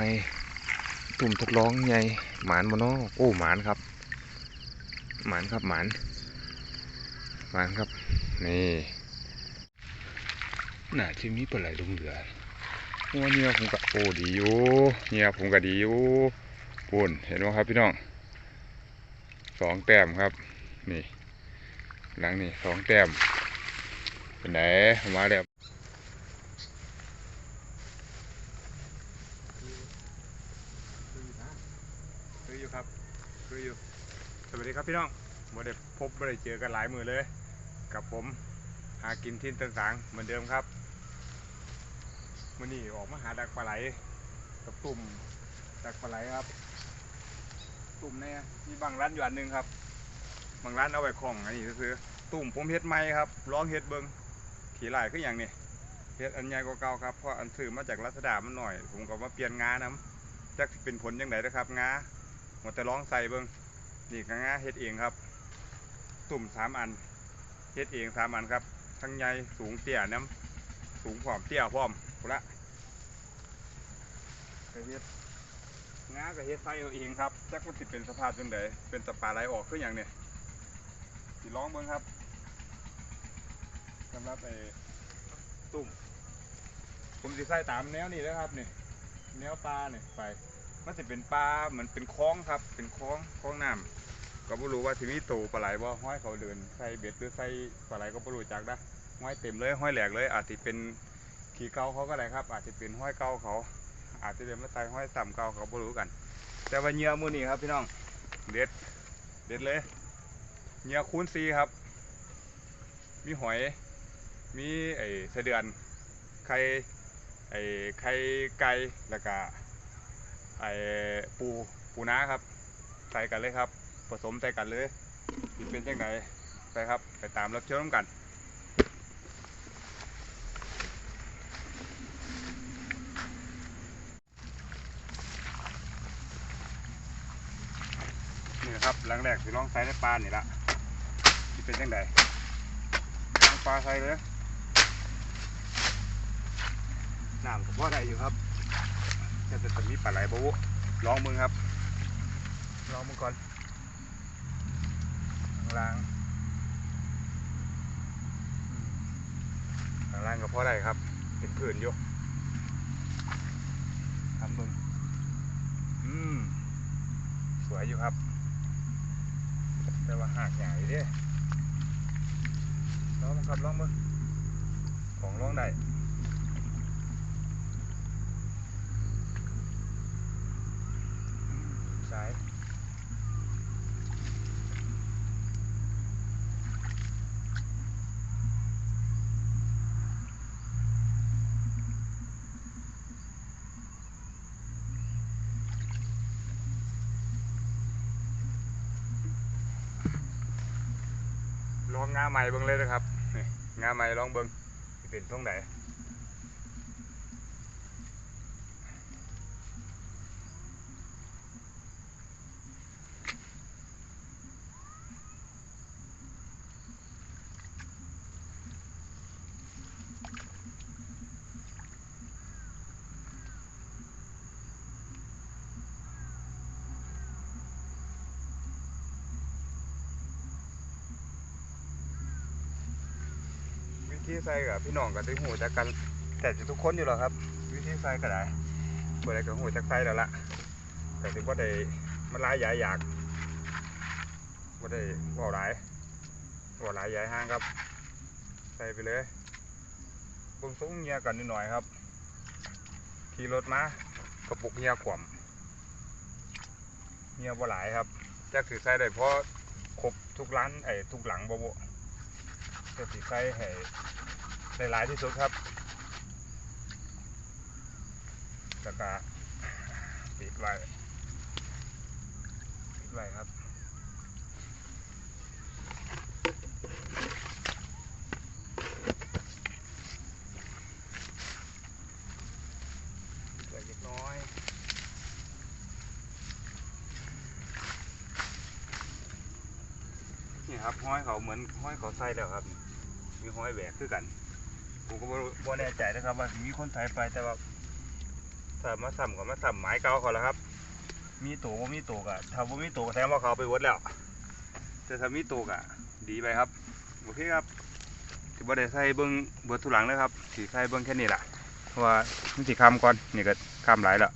มไม่ตุ่มทดลองใหญ่หมานมาเนาะโอ้หมานครับ หมานครับหมานหมานครับ นี่น่าจะมีปลาไหลลงเหลือว่าเนี่ยผมก็โอ้ดีอยู่เนี่ยผมก็ดีอยู่ปุ่นเห็นไหมครับพี่น้องสองแต้มครับ นี่ หลังนี่สองแต้มเป็นไหนมาแล้วคืออยู่ครับ อยู่สวัสดีครับพี่น้องบ่ได้พบบ่ได้เจอกันหลายมือเลย กับผมหากินที่ต่างๆเหมือนเดิมครับมื่อนี้ออกมาหาดักปลาไหลกับตุ่มดักปลาไหลครับ ตุ่มเนี่ยมีบางร้านอยู่อันหนึงครับ บางร้านเอาไว้ของอันนี้ซื้อตุ่มผมเฮ็ดใหม่ครับลองเฮ็ดเบิ่งขี่ไหลคืออย่างนี้เฮ็ดอันใหญ่กว่าเก่าครับเพราะอันซื้อมาจากรัชดามันหน่อย ผมก็มาเปลี่ยนงานํจักเป็นผลยังไงนะครับงา มดแต่ลองใส่เบิ่งนี่ก็ง่าเฮ็ดเองครับ ตุ่มสามอันเฮ็ดเองสามอันครับ ทั้งใหญ่สูงเตี้ยน้ำสูงพร้อมเตี้ยพร้อมพุละก็เฮ็ดงาก็เฮ็ดใส่เอาเองครับจักมันสิเป็นสภาพจังไดเป็นสปาไหลออกคืออย่างเนี้สิลองเบิ่งครับสำหรับไอ้ตุ่มผมสิใส่ตามแนวนี้นะครับนี่แนวปลาเนี่ยไป มันจะเป็นปลาเหมือนเป็นคลองครับ เป็นคลองคลองน้ำก็ไม่รู้ว่าทีนี้โตปลาไหลบ่าห้อยเขาเดินใส่เบ็ดหรือใส่ปลาไหลก็ไม่รู้จักนะห้อยเต็มเลยห้อยแหลกเลย อาจจะเป็นขี่เกาเขาก็ได้ครับ อาจจะเป็นห้อยเกาเขา อาจจะเป็นมาใส่ห้อยต่ำเกาเขาไม่รู้กัน แต่ว่าเหยื่อมือนี้ครับพี่น้องเด็ดเด็ดเลยเหยื่อคูณซีครับ มีหอย มีไอ้เสะเดือนไข่ไอ้ไข่ไก่แล้วก็ ไอปูปูน้าครับ ใส่กันเลยครับ ผสมใส่กันเลยสิเป็นยังไงไปครับ ไปตามรับเชิญกันนี่นะครับหลังแรกสิลองใส่ในปลานี่ละสิเป็นยังไงลองปลาใส่เลยน้ำก็พอได้อยู่ครับ จะจะมีปลาไหลบวุลองมึงครับลองมึงก่อนข้างล่างข้างล่างก็พอได้ครับ เป็นผื่นอยู่ทำมึงอืมสวยอยู่ครับ แต่ว่าหักใหญ่เด้ลองมึงครับลองมึงของลองได้ สายล องงาใหม่เบิ่งเลยนะครับนี่งาใหม่ลองเบิ่งเป็นท่องไหน วิ ธีใส่กับพี่น้องก็ได้หูจักกัน แต่จะทุกคนอยู่หรอครับ วิธีใส่ก็ได้บ่ได้ก็หูจักใส่แล้วล่ะแต่ถือว่าได้มันหลายใหญ่อยากบ่ได้บ่หลายบ่หลายใหญ่ห้างครับ ใส่ไปเลยบงสูงเงียกันนิดหน่อยครับขี่รถมากระปุกเงียขวมเงียบ่หลายครับจักถือใส่ได้เพราะครบทุกร้านไอ้ทุกหลังบ่บ่ จะสีไส้ให้ได้หลายที่สุดครับแล้วก็ปิดไว้ปิดไว้ครับปิดไว้เล็กน้อยนี่ครับห้อยเขาเหมือนห้อยเขาไส้แล้วครับ มีห้อยแหวกคือกันผมก็บ่รู้บ่แน่ใจนะครับว่ามีคนไทยไปแต่ว่าถ้ามาซ้ำก็มาซ้ำหมายเก่าเขาแล้วครับ มีตัวบ่มีตัวก็ถ้าบ่มีตัวก็แสดงว่าเขาไปหมดแล้ว แต่ถ้ามีตัวก็ดีไปครับโอเคครับสิบ่ได้ใส่เบิ่งเบิดทุหลังเลยครับสิใส่เบิ่งแค่นี้ล่ะเพราะว่ามันสิคำก่อนนี่ก็คำหลายแล้ว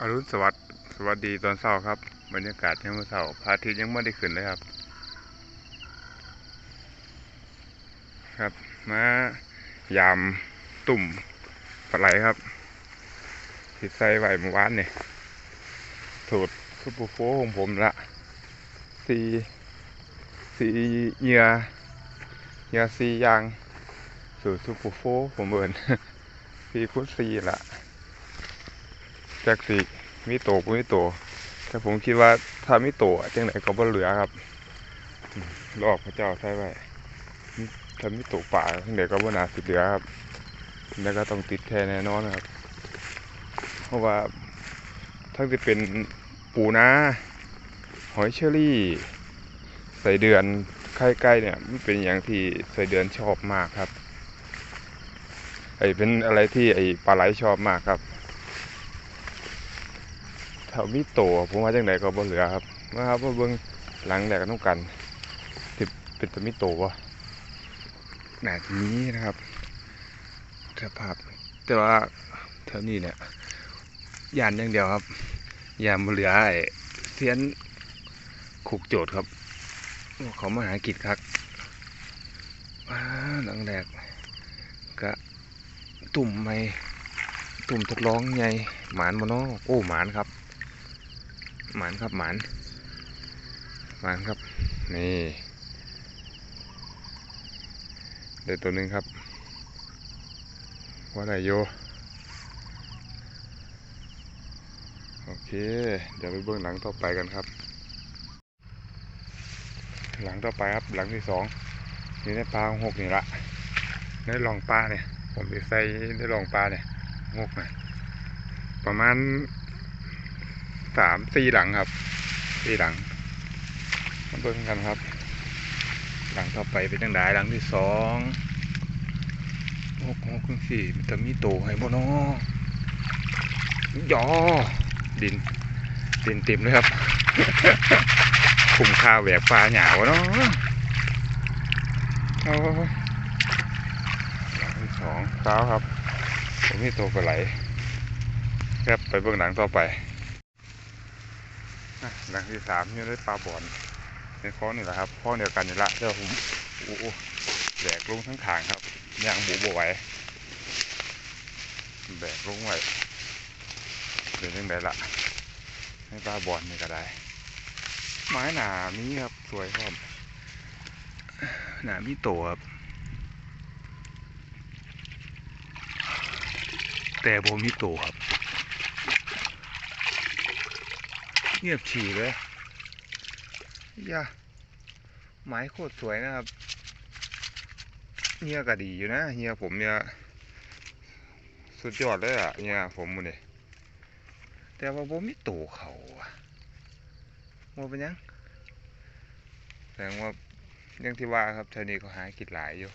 อรุณสวัสดิ์สวัสดีตอนเช้าครับบรรยากาศยามมื้อเช้าพระอาทิตย์ยังไม่ได้ขึ้นเลยครับ ครับมายามตุ่มปลาไหลครับที่ใส่ไว้เมื่อวานเนี่ยสูตรซุปเปอร์โฟของผมละสีสีเหยื่อเหยื่อสียางสูตรซุปเปอร์โฟผมเอินสีคุดสีละจากสีมีโตบ่มีโตแต่ผมคิดว่าถ้ามีโตจังไหนก็บ่เหลือครับลอกพระเจ้าใส่ไว้ ถ้ามีตกป่าทั้งเด็กก็บ่นาสิเหลือครับแล้วก็ต้องติดแค่แน่นอนครับ เพราะว่าทั้งที่เป็นปูนาหอยเชอรี่ ใส่เดือนไข่ไก่เนี่ยมันเป็นอย่างที่ใส่เดือนชอบมากครับไอเป็นอะไรที่ไอปลาไหลชอบมากครับถ้ามีโตผมว่าจังไดก็บ่เหลือครับนะครับว่าเบิ่งหลังแดกกันต้องกันที่เป็นตัวมีโตวะ แบบนี้นะครับสภาพแต่ว่าแถวนี้เนี่ยยานอย่างเดียวครับยานบเหลือไอ้เสียนขุกโจทย์ครับ เขามาหากิจครับว้าหลังแรกกะตุ่มไม่ตุ่มทดลองไงหมานมาเนโอ้หมานครับ หมานครับหมานหมานครับนี่ เดี๋ยวตัวหนึ่งครับว่าไรโยโอเค เดี๋ยวไปเบื้องหลังต่อไปกันครับ หลังต่อไปครับหลังที่สองนี่ในปลาหกนี่ละในลองปลาเนี่ยผมไปใส่ในลองปลาเนี่ยหกนะประมาณสามสี่หลังครับสี่หลังมาเบิ่งกันครับ หลังต่อไปเป็นจังไดหลังที่สองหกหกถึงสี่มันจะมีโตให้บ่เนาะยอดินดินเต็มเลยครับคุ้มค่าแหวกปลาหยาวเนาะเอาหลังที่สองเช้าครับผมมีโตปลาไหลครับไปเบื้องหลังต่อไปหลังที่สามอยู่ในปลาบ่อน ในคลองนี่แหละครับคลองเดียวกันนี่ละเดี๋ยวผมโอ้แบกลงทั้งขางครับย่างบูบไหวแบกลงไว้เดี๋ยวยังไงละให้ปลาบอลนี่ก็ได้ ไม้หนามีครับสวยครับหนามีโตครับแต่โบมีโตครับ เงียบฉี่เลย ย่าไม้โคตรสวยนะครับเฮียก็ดีอยู่นะเฮียผมเนี่ยสุดยอดเลยอะเฮียผมมันเนี่ยแต่ว่าผมไมีโตเขาอะว่าเป็นยังแสดงว่าอยังที่ว่าครับเทานี้ก็หากินหลายอยู่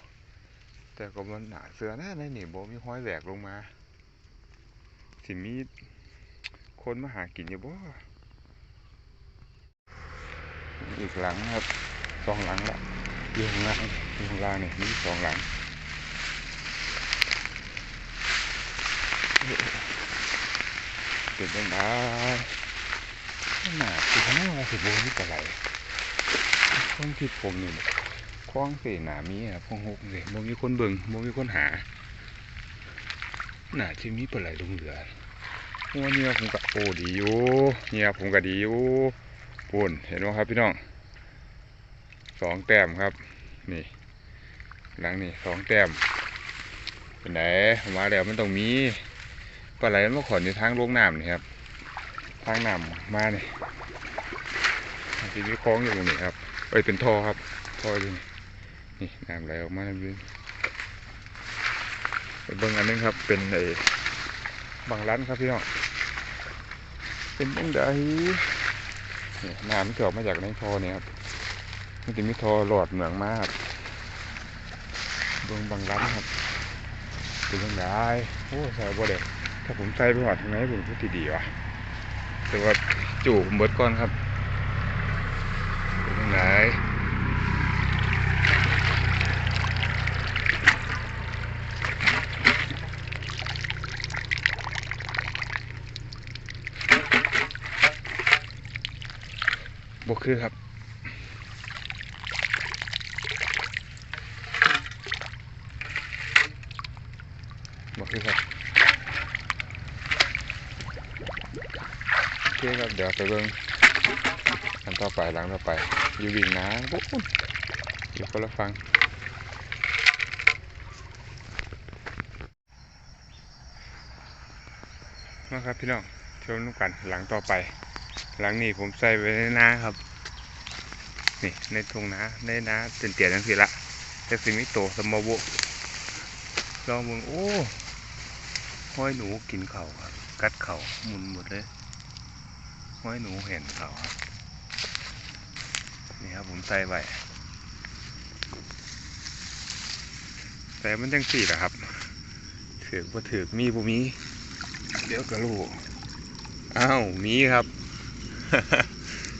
แต่ก็มันหนาเสือนะในนี่โบมีห้อยแหวกลงมา สิมีคนมาหากินอยู่บ่ อีกหลังครับสองหลังละอยู่ข้างล่างอยู่ข้างล่างนี่ยมีสองหลังเป็นยังไงหนาคือขนาดว่าสิบโมนี่กะไรความคิดผมนี่คล้องเสีหนามีครับพงหกเลยโมมีคนเบิ่งโมมีคนหาหนาที่มีปลาไหลลงเหลือว่าเนี่ยผมก็โอ้ดีอยู่เนี่ยผมก็ดีอยู่ ปุ่นเห็นไหมครับพี่น้องสองแต้มครับ นี่ หลังนี่สองแต้มเป็นไหนมาแล้วมันต้องมีปลาไหลมันขอนอยู่ทางลงน้ำนี่ครับ ทางน้ำมาเนี่ยทีนี้คล้องอยู่ตรงนี้ครับเอ้ยเป็นท่อครับท่ออยู่นี่นี่น้ำไหลออกมาแล้วนี่ไปเบิ่งอันนึงครับ เป็นไอ้บางร้านครับพี่น้องเป็นยังไง น้ำเกิดมาจากในท่อเนี่ยครับมันจะมีทอหลอดเหมืองมาครับเบิ่งบางร้นครับเป็นยังไงโอ้ใส่บ่เด้ถ้าผมใส่ไปหอดทางไหนผมพูดีดีว่ะแต่ว่าจู่ผมเบิดก่อนครับเป็นยังไงบ่ คือครับ บอกคือครับ โอเคครับ เดี๋ยวไปเบิ่งอันต่อไปหลังต่อไป อยู่วิ่งน้ำปุ๊บอยู่คนละฟังมาครับพี่น้องชมนุกันหลังต่อไป หลังนี้ผมใส่ไว้ในนาครับ นี่ในทุงนาในนาเตียนๆทั้งสิละแต่สิมิโตสมบูรณ์ลองมึงโอ้ห้อยหนูกินเข่าครับ กัดเข่ามุนหมดเลยห้อยหนูเห็นเข่าครับนี่ครับผมใส่ไว้ใส่มันจังสี่ละครับถือบ่ถือมีบ่มี เดี๋ยวก็รู้อ้าวมีครับ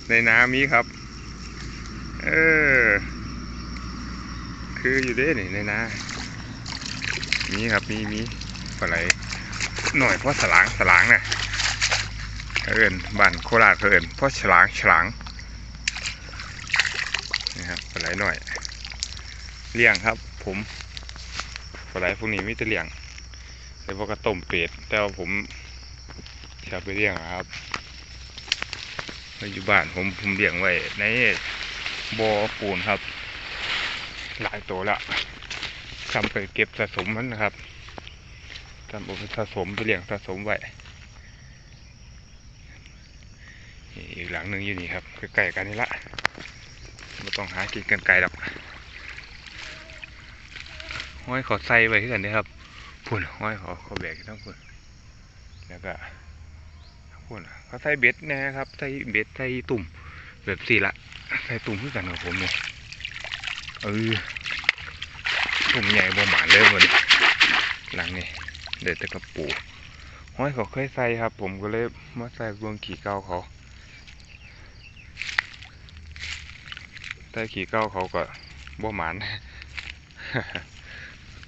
ในน้ำมีครับ เออ คืออยู่เด้นี่ในน้ำมีครับมีมีปลาไหลหน่อยเพราะสลางสลางน่ะเขาเอินบ้านโคราชเขาเอินเพราะฉลางฉลางนี่ครับปลาไหลหน่อยเลี้ยงครับ ผมปลาไหลพวกนี้ไม่จะเลี้ยงแต่พวกกระต้มเป็ดแต่ว่าผมชอบไปเลี้ยงอะครับปัจจุบันผมผมเลี้ยงไว้ใน บอปูนครับ หลายตัวล้วทำไปเก็บสะสมมันนะครับทำไปสะสมไปเลี้ยงสะสมไว้อีกหลังหนึ่งอยู่นี่ครับใกล้ๆกันนี่ละไม่ต้องหากินกันไกลหรอกห้อยขอใส่ไว้ที่กันเด้ครับพุ่นห้อยขอขอแบกทั้งพุ่นแล้วก็พุ่นเขาใส่เบ็ดนะครับใส่เบ็ดใส่ตุ่ม แบบสี่ละใส่ตุ่มที่กันของผมเนี่ยเออผมใหญ่บ่หมานเลยวันนี้หลังนี่เด็ดแต่กระปูห้อยเขาเคยใส่ครับ ผมก็เลยมาใส่เบืองขี่เก้าเขาแต่ขี่เก้าเขาก็บ่หมาน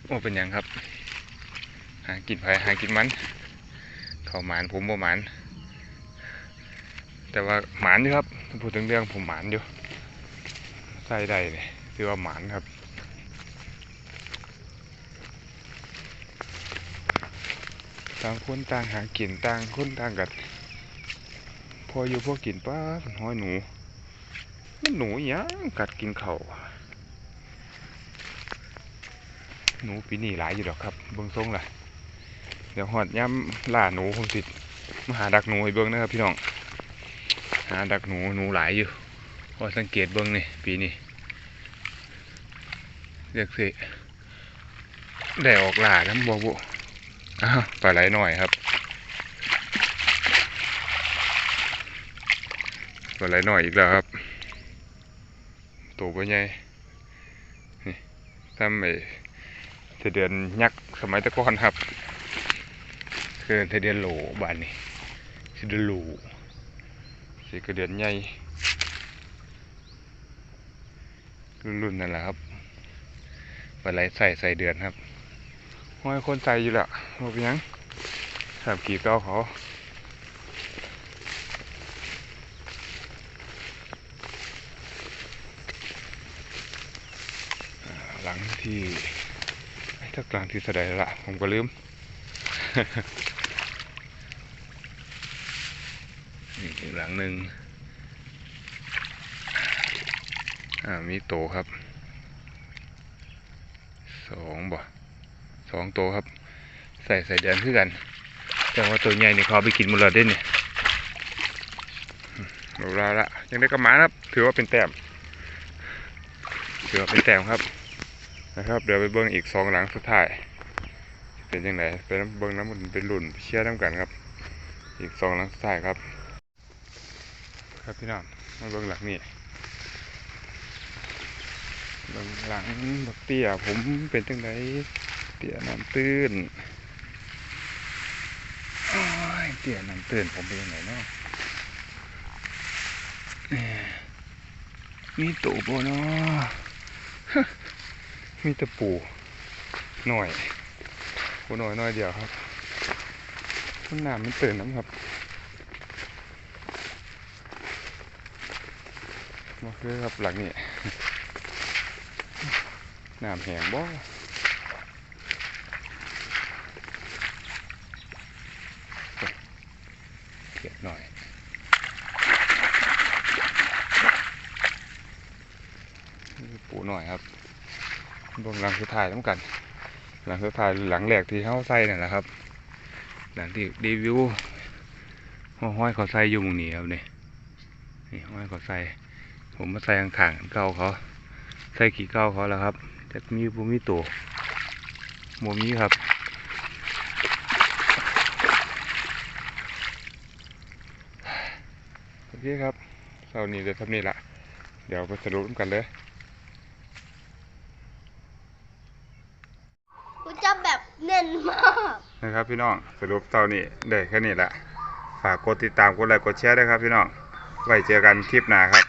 โอ้เป็นยังครับ หากินไผหากินมัน เขาหมานผมบ่หมาน แต่ว่าหมานอยู่ครับพูดถึงเรื่องผมหมานอยู่ใส่ได้เลยถือว่าหมานครับต่างคนต่างหากินต่างคนต่างกัดพออยู่พวกกินป้าเป็นห้อยหนูมันหนูยังกัดกินเขา่าหนูปีนี้หลายอยู่ดอกครับ เบิ้งทรงล่ะ เดี๋ยวหอดย่ำล่าหนูผมติดมาหาดักหนูให้เบิ้งนะครับพี่น้อง หาดักหนูหนูหลายอยู่พอสังเกตเบิ้งนี่ปีนี้เรียกสิได้ออกล่าน้ำบัวบุอ้าวปลาไหลหน่อยครับปลาไหลหน่อยอีกแล้วครับตัวปลาใหญ่นี่ทำไอ้เทเดือนยักษ์สมัยตะก่อนครับ คือเทเดือนโหลบานนี่เทเดือนโหล สีกระเดือนใหญ่รุ่นๆนั่นแหละครับปลาไหลใส่ใส่เดือนครับห้อยคนใส่อยู่แหละบอกยังสามกี่เก้าเขาหลังที่ถ้ากลางที่แสดงละผมก็ลืม อีกหลังหนึ่งอ่ามีโตครับสองบ่สองโตครับ ใส่ใส่เดือนคือกัน แต่ว่าตัวใหญ่นี่เขาเอไปกินมดแล้วเด้เนี่ยหมดแล้วละยังได้กระหมาครับ ถือว่าเป็นแต้มถือว่าเป็นแต้มครับนะครับ เดี๋ยวไปเบิ้งอีกสองหลังสุดท้ายเป็นยังไงเป็นเบิ้งน้ำมันเป็นหลุ่นเชียน้ำกันครับ อีกสองหลังสุดท้ายครับ ครับพี่น้องมาเบิ้งหลังนี้เบิ่งหลังบักเตี้ยผมเป็นจังไดเตี้ยน้ำตื้นเตี้ยน้ำตื้นผมเป็นยังไงเนาะม่มีตูบ่เนาะมีตะปูหน่อยปูหน่อยหน่อยเดียวครับต้นน้ำมันตื่นน้ำครับ มาคือครับหลังนี้น้ำแห้งบ่เก็บหน่อยปูหน่อยครับบงหลังสุดท้ายต้องกัน หลังสุดท้ายหลังแรกที่เข้าใส่นั่นแหละครับ หลังที่รีวิวห้อยขาใส่อยู่หมุงนี้ครับนี่นี่ห้อยขาใส่ ผมมาใส่ข้างๆเก่าเขา ใส่ขี้เก่าเขาแล้วครับแต่มีบุมีตัวโมมีครับโอเคครับเสาร์นี้เดี๋ยวทำนี่ละเดี๋ยวไปสรุปกันเลยกูจะแบบเน้นมากนะครับพี่น้องสรุปเท่านี้ได้แค่นี้แหละฝากกดติดตามกดไลค์กดแชร์ด้วยครับพี่น้องไว้เจอกันคลิปหน้าครับ